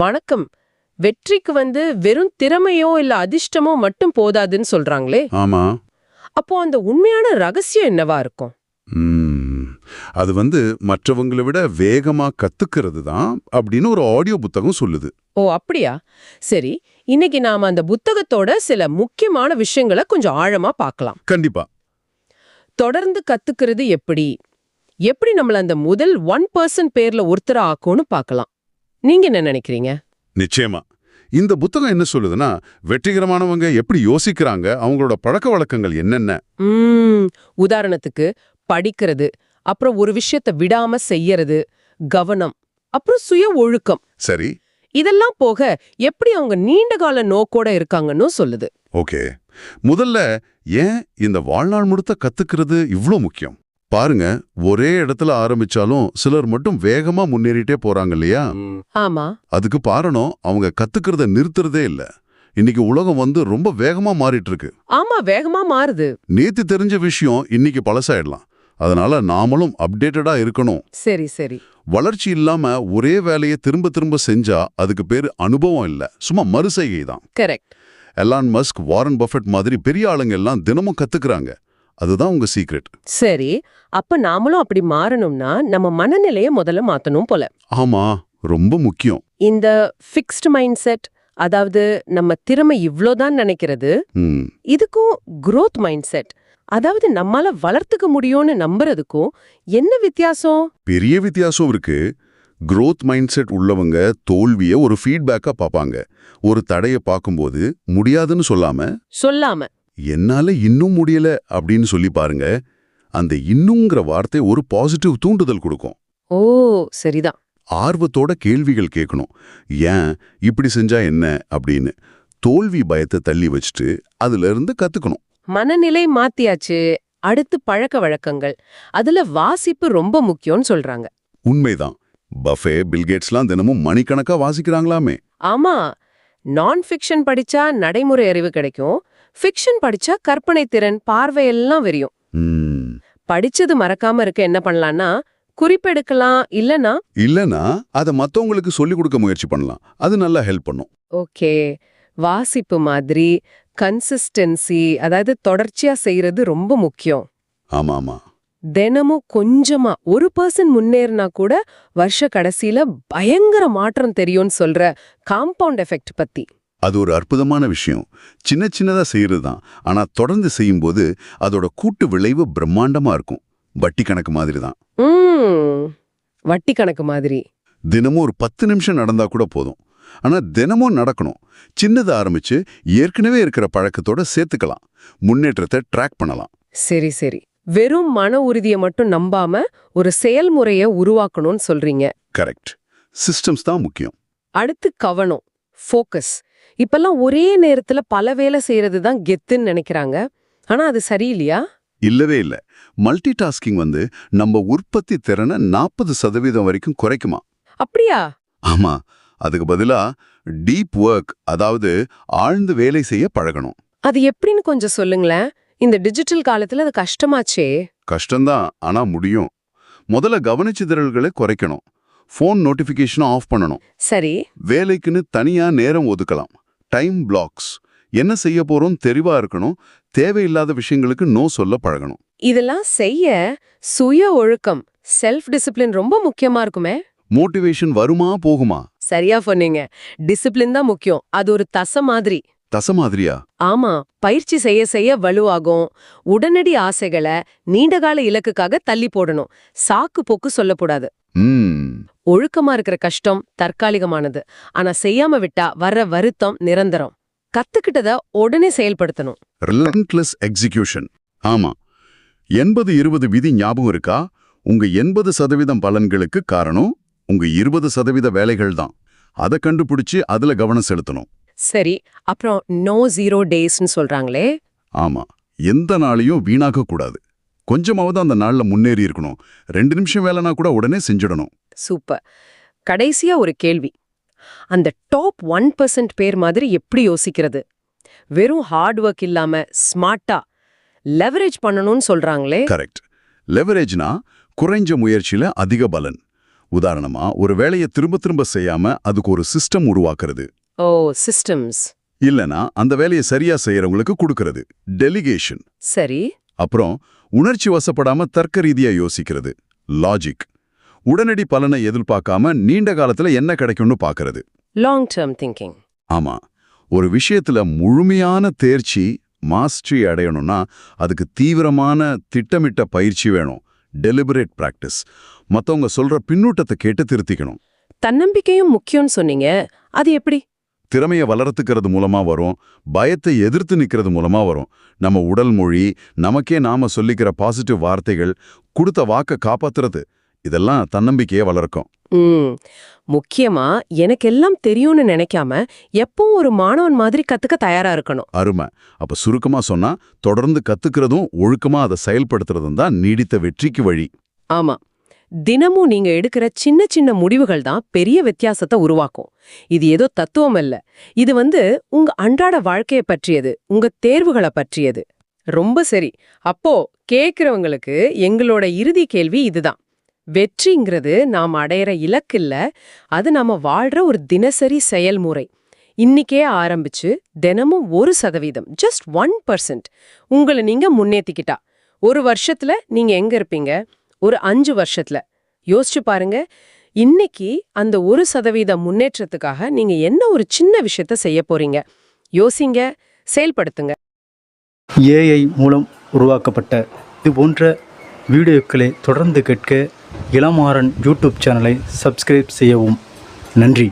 வணக்கம். வெற்றிக்கு வந்து வெறும் திறமையோ இல்ல அதிர்ஷ்டமோ மட்டும் போதாதுன்னு சொல்றாங்களே. ஆமா. அப்போ அந்த உண்மையான ரகசியம் என்னவா இருக்கும்? அது வந்து மற்றவங்களை விட வேகமா கத்துக்கிறது தான் அப்படின்னு ஒரு ஆடியோ புத்தகம் சொல்லுது. ஓ அப்படியா? சரி இன்னைக்கு நாம அந்த புத்தகத்தோட சில முக்கியமான விஷயங்களை கொஞ்சம் ஆழமா பார்க்கலாம். கண்டிப்பா. தொடர்ந்து கத்துக்கிறது எப்படி? எப்படி நம்மள அந்த முதல் ஒன் பர்சன்ட் பேர்ல ஒருத்தரா ஆக்கும்னு பார்க்கலாம். நீங்க என்ன நினைக்கிறீங்க? நிச்சயமா. இந்த புத்தகம் என்ன சொல்லுதுன்னா வெற்றிகரமானவங்க எப்படி யோசிக்கிறாங்க அவங்களோட பழக்க வழக்கங்கள் என்னென்ன? உதாரணத்துக்கு படிக்கிறது அப்புறம் ஒரு விஷயத்தை விடாம செய்யறது கவனம் அப்புறம் சுய ஒழுக்கம். சரி. இதெல்லாம் போக எப்படி அவங்க நீண்ட கால நோக்கோட இருக்காங்கன்னு சொல்லுது. ஓகே. முதல்ல ஏன் இந்த வாழ்நாள் முழுத்த கத்துக்கிறது இவ்ளோ முக்கியம்? பாருங்க ஒரே இடத்துல ஆரம்பிச்சாலும் சிலர் மட்டும் வேகமா முன்னேறிட்டே போறாங்க இல்லையா? ஆமா. அதுக்கு காரணம் அவங்க கத்துக்கிறத நிறுத்துறதே இல்ல. இன்னைக்கு உலகம் வந்து ரொம்ப வேகமா மாறிட்டு இருக்கு ஆமா வேகமா மாறுது. நேத்து தெரிஞ்ச விஷயம் இன்னைக்கு பழசாயிடலாம். அதனால நாமளும் அப்டேட்டடா இருக்கணும். சரி சரி. வளர்ச்சி இல்லாம ஒரே வேலையை திரும்ப திரும்ப செஞ்சா அதுக்கு பேரு அனுபவம் இல்ல. சும்மா மறுசெய்கை தான் correct. Elon Musk Warren Buffett மாதிரி பெரிய ஆளுங்க எல்லாம் தினமும் கத்துக்கிறாங்க. அதுதான் உங்க சீக்ரெட் சரி அப்ப நாமளும் அப்படி மாறணும்னா நம்ம மனநிலைய முதல்ல மாத்தணும் போல. ஆமா ரொம்ப முக்கியம். இந்த ஃபிக்ஸ்டு மைண்ட் செட் அதாவது நம்ம திறமை இவ்ளோதான் நினைக்கிறது இதுக்கும் growth மைண்ட் செட் அதாவது நம்மால வளர்த்துக்க முடியும்னு நம்புறதுக்கும் என்ன வித்தியாசம்? பெரிய வித்தியாசம் இருக்கு. growth மைண்ட் செட் உள்ளவங்க தோல்விய ஒரு ஃபீட்பேக்கா பார்ப்பாங்க. ஒரு தடையை பார்க்கும்போது முடியாதுன்னு சொல்லாம? சொல்லாம. என்னால இன்னும் முடியல அப்படின்னு சொல்லி பாருங்க. அந்த இன்னுங்கிற வார்த்தை ஒரு பாசிட்டிவ் தூண்டுதல் கொடுக்கும். ஓ சரிதான். ஆர்வத்தோட கேள்விகள் கேட்கணும். ஏன் இப்படி செஞ்சா என்ன அப்படின்னு தோல்வி பயத்தை தள்ளி வச்சுட்டு அதுல இருந்து கத்துக்கணும். மனநிலை மாத்தியாச்சு. அடுத்து பழக்க வழக்கங்கள். அதுல வாசிப்பு ரொம்ப முக்கியம்னு சொல்றாங்க. உண்மைதான். பஃபே பில்கேட்ஸ்லாம் தினமும் மணிக்கணக்கா வாசிக்கிறாங்களாமே. ஆமா. நான் ஃபிக்ஷன் படிச்சா நடைமுறை அறிவு கிடைக்கும். ஃபிக்ஷன் படிச்சா கற்பனை திறன் பார்வையெல்லாம் விரியும். படிச்சது மறக்காம இருக்க என்ன பண்ணலாம்னா குறிப்பெடுக்கலாம் இல்லனா? இல்லனா அத மத்தவங்களுக்கு சொல்லி கொடுக்க முயற்சி பண்ணலாம். அது நல்லா ஹெல்ப் பண்ணும். ஓகே. வாசிப்பு மாதிரி கன்சிஸ்டன்சி அதாவது தொடர்ச்சியா செய்யறது ரொம்ப முக்கியம். ஆமா ஆமா தினமும் கொஞ்சமா ஒரு பர்சன் முன்னேறினா கூட வருஷ கடைசியில பயங்கர மாற்றம் தெரியும்னு சொல்ற காம்பவுண்ட் எஃபெக்ட் பத்தி. அது ஒரு அற்புதமான விஷயம். சின்ன சின்னதா செய்யறது தான். ஆனா தொடர்ந்து செய்யும்போது அதோட கூட்டு விளைவு பிரம்மாண்டமா இருக்கும். வட்டி கணக்கு மாதிரி தான். வட்டி கணக்கு மாதிரி. தினமும் ஒரு பத்து நிமிஷம் நடந்தா கூட போதும். ஆனா தினமும் நடக்கணும். சின்னதை ஆரம்பிச்சு ஏற்கனவே இருக்கிற பழக்கத்தோட சேர்த்துக்கலாம். முன்னேற்றத்தை ட்ராக் பண்ணலாம். சரி சரி. வெறும் மன உறுதியை மட்டும் நம்பாம ஒரு செயல்முறைய உருவாக்கணும்னு சொல்றீங்க. கரெக்ட் சிஸ்டம்ஸ் தான் முக்கியம். அடுத்து கவனம். ஃபோக்கஸ் இப்பெல்லாம் ஒரே நேரத்துல பல வேலை செய்யறது தான் கெத்துன்னு நினைக்கிறாங்க. ஆனா அது சரியில்லையா? இல்லவே இல்ல. மல்டி டாஸ்கிங் வந்து நம்ம உற்பத்தி திறனை நாற்பது சதவீதம் வரைக்கும் குறைக்குமா? அப்படியா? ஆமா. அதுக்கு பதிலா டீப் ஒர்க் அதாவது ஆழ்ந்து வேலை செய்ய பழகணும். அது எப்படின்னு கொஞ்சம் சொல்லுங்களேன். இந்த டிஜிட்டல் காலத்துல அது கஷ்டமாச்சே. கஷ்டம்தான் ஆனா முடியும். முதல்ல கவனிச்சிதறல்களை குறைக்கணும். ஃபோன் நோட்டிஃபிகேஷனை ஆஃப் பண்ணணும். சரி. வேலைக்குன்னு தனியா நேரம் ஒதுக்கலாம். Time blocks. என்ன செய்ய போறோம் தெரிவா இருக்கணும். தேவையில்லாத விஷயங்களுக்கு நோ சொல்ல பழகணும். இதெல்லாம் செய்ய சுய ஒழுக்கம் செல்ஃப் டிசிப்ளின் ரொம்ப முக்கியமா இருக்குமே. மோட்டிவேஷன் வருமா போகுமா? சரியா சொன்னீங்க. டிசிப்ளின் தான் முக்கியம். அது ஒரு தச மாதிரி. தச மாதிரியா? ஆமா. பயிற்சி செய்ய செய்ய வலுவாகும். உடனடி ஆசைகளை நீண்டகால இலக்குக்காக தள்ளி போடணும். சாக்கு போக்கு சொல்லக்கூடாது. ஒழுக்கமா இருக்கிற கஷ்டம் தற்காலிகமானது. ஆனா செய்யாம விட்டா வர்ற வருத்தம் நிரந்தரம். கத்துக்கிட்டத உடனே செயல்படுத்தணும். ரிலன்ட்லெஸ் எக்ஸிகியூஷன் ஆமா. எண்பது இருபது விதி ஞாபகம் இருக்கா? உங்க எண்பது சதவீதம் பலன்களுக்கு காரணம் உங்க இருபது சதவீத வேலைகள் தான். அதை கண்டுபிடிச்சு அதுல கவனம் செலுத்தணும். சரி. அப்புறம் நோ ஜீரோ டேஸ்னு சொல்றாங்களே? ஆமா. எந்த நாளையும் வீணாக்க கூடாது கொஞ்சமாவது அந்த நாள்ல முன்னேறி இருக்கணும். ரெண்டு நிமிஷம் வேலைனா கூட உடனே செஞ்சிடணும். சூப்பர். கடைசியா ஒரு கேள்வி. அந்த டாப் ஒன் பர்சன்ட் பேர் மாதிரி எப்படி யோசிக்கிறது? வெறும் ஹார்ட் ஒர்க் இல்லாம ஸ்மார்ட்டா லெவரேஜ் பண்ணணும்னு சொல்றாங்களே. கரெக்ட். லெவரேஜ்னா குறைஞ்ச முயற்சியில அதிக பலன். உதாரணமா ஒரு வேலையை திரும்ப திரும்ப செய்யாம அதுக்கு ஒரு சிஸ்டம் உருவாக்குறது. ஓ சிஸ்டம்ஸ். இல்லனா அந்த வேலையை சரியா செய்யறவங்களுக்கு கொடுக்கறது. டெலிகேஷன். சரி. அப்புறம் உணர்ச்சி வசப்படாம தர்க்க ரீதியா யோசிக்கிறது. லாஜிக் உடனடி பலனை எதிர்பார்க்காம நீண்ட காலத்துல என்ன கிடைக்கும்னு பார்க்கறது லாங் டேர்ம் திங்கிங் ஆமா. ஒரு விஷயத்துல முழுமையான தேர்ச்சி மாஸ்டரி அடையணும்னா அதுக்கு தீவிரமான திட்டமிட்ட பயிற்சி வேணும். டெலிபரேட் பிராக்டிஸ் மத்தவங்க சொல்ற பின்னூட்டத்தை கேட்டு திருத்திக்கணும். தன்னம்பிக்கையும் முக்கியம்னு சொன்னீங்க. அது எப்படி? திறமையை வளர்த்துக்கிறது மூலமா வரும் பயத்தை எதிர்த்து நிக்கிறது மூலமா வரும். நம்ம உடல் மொழி நமக்கே நாம சொல்லிக்கிற பாசிட்டிவ் வார்த்தைகள் கொடுத்த வாக்க காப்பாத்துறது. இதெல்லாம் தன்னம்பிக்கையை வளர்க்கும். முக்கியமா எனக்கு எல்லாம் தெரியும்னு நினைக்காம எப்பவும் ஒரு மாணவன் மாதிரி கத்துக்க தயாரா இருக்கணும். அருமை. அப்ப சுருக்கமா சொன்னா தொடர்ந்து கத்துக்கிறதும் ஒழுக்கமா அதை செயல்படுத்துறதும் தான் நீடித்த வெற்றிக்கு வழி. ஆமா. தினமும் நீங்க எடுக்கிற சின்ன சின்ன முடிவுகள் தான் பெரிய வித்தியாசத்தை உருவாக்கும். இது ஏதோ தத்துவம் அல்ல. இது வந்து உங்க அன்றாட வாழ்க்கையை பற்றியது உங்க தேர்வுகளை பற்றியது. ரொம்ப சரி. அப்போ கேக்குறவங்களுக்கு எங்களோட இறுதி கேள்வி இதுதான். வெற்றிங்கிறது நாம் அடையிற இலக்கு இல்ல அது நாம வாழ்ற ஒரு தினசரி செயல்முறை. இன்னிக்கே ஆரம்பிச்சு தினமும் ஒரு சதவீதம் ஜஸ்ட் ஒன் பர்சன்ட் உங்களை நீங்க முன்னேத்திக்கிட்டா. ஒரு வருஷத்துல நீங்க எங்க இருப்பீங்க? ஒரு அஞ்சு வருஷத்துல. யோசிச்சு பாருங்க இன்னைக்கு அந்த ஒரு சதவீத முன்னேற்றத்துக்காக நீங்க என்ன ஒரு சின்ன விஷயத்த செய்ய போறீங்க? யோசிங்க செயல்படுத்துங்க. ஏஐ மூலம் உருவாக்கப்பட்ட இது போன்ற வீடியோக்களை தொடர்ந்து கேட்க இளமாறன் யூடியூப் சேனலை சப்ஸ்கிரைப் செய்யவும். நன்றி.